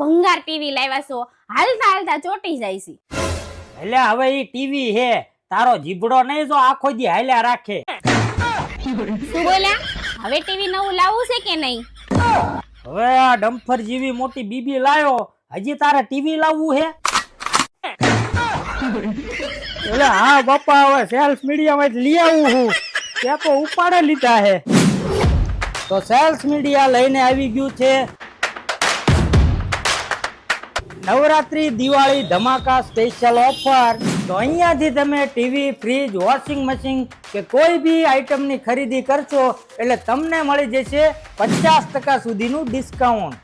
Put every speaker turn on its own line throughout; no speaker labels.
ભંગાર ટીવી લાવ્યા છો હાલતા હાલતા ચોટી જાય છે.
એટલે હવે ઈ ટીવી હે તારો જીભડો નહીં જો આખો દી હાલ્યા રાખે.
શું બોલ્યા? હવે ટીવી નવું લાવવું છે કે નહીં?
હવે આ ડમ્ફર જેવી મોટી બીબી લાવ્યો હજી તારે ટીવી લાવવું હે એટલે હા બાપા હવે સેલ્સ મીડિયામાં લઈ આવું હું. ત્યાં તો ઉપાડે લીધા હે તો સેલ્સ મીડિયા લઈને આવી ગયું છે. નવરાત્રી, દિવાળી, ધમાકા સ્પેશિયલ ઓફર તો અહીંયાથી તમે ટીવી ફ્રીજ વોશિંગ મશીન કે કોઈ બી આઇટમની ખરીદી કરશો, એટલે તમને મળી જશે પચાસ ટકા સુધીનું ડિસ્કાઉન્ટ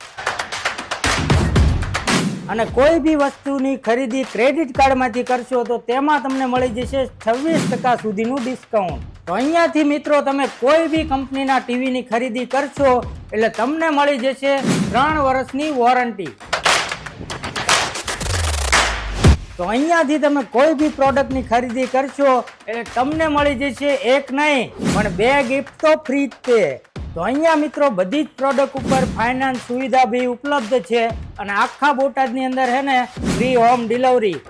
અને કોઈ બી વસ્તુની ખરીદી ક્રેડિટ કાર્ડમાંથી કરશો, તો તેમાં તમને મળી જશે છવ્વીસ ટકા સુધીનું ડિસ્કાઉન્ટ તો અહીંયાથી મિત્રો તમે કોઈ બી કંપનીના ટીવીની ખરીદી કરશો, એટલે તમને મળી જશે ત્રણ વર્ષની વોરંટી તો અહીંયાથી તમે કોઈ બી પ્રોડક્ટની ખરીદી કરશો, એટલે તમને મળી જશે એક નહીં, પણ બે ગિફ્ટ તો ફ્રી જ છે તો અહીંયા મિત્રો બધી જ પ્રોડક્ટ ઉપર ફાઇનાન્સ સુવિધા બી ઉપલબ્ધ છે અને આખા બોટાદની અંદર છે ને ફ્રી હોમ ડિલિવરી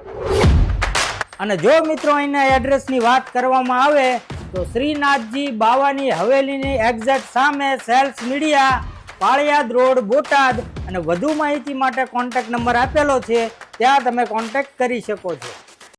અને જો મિત્રો અહીંના એડ્રેસની વાત કરવામાં આવે, તો શ્રીનાથજી બાવાની હવેલીની એક્ઝેક્ટ સામે sales media Paliyad road, Botad. અને વધુ માહિતી માટે કોન્ટેક્ટ નંબર આપેલો છે ત્યાં તમે કોન્ટેક્ટ કરી શકો છો.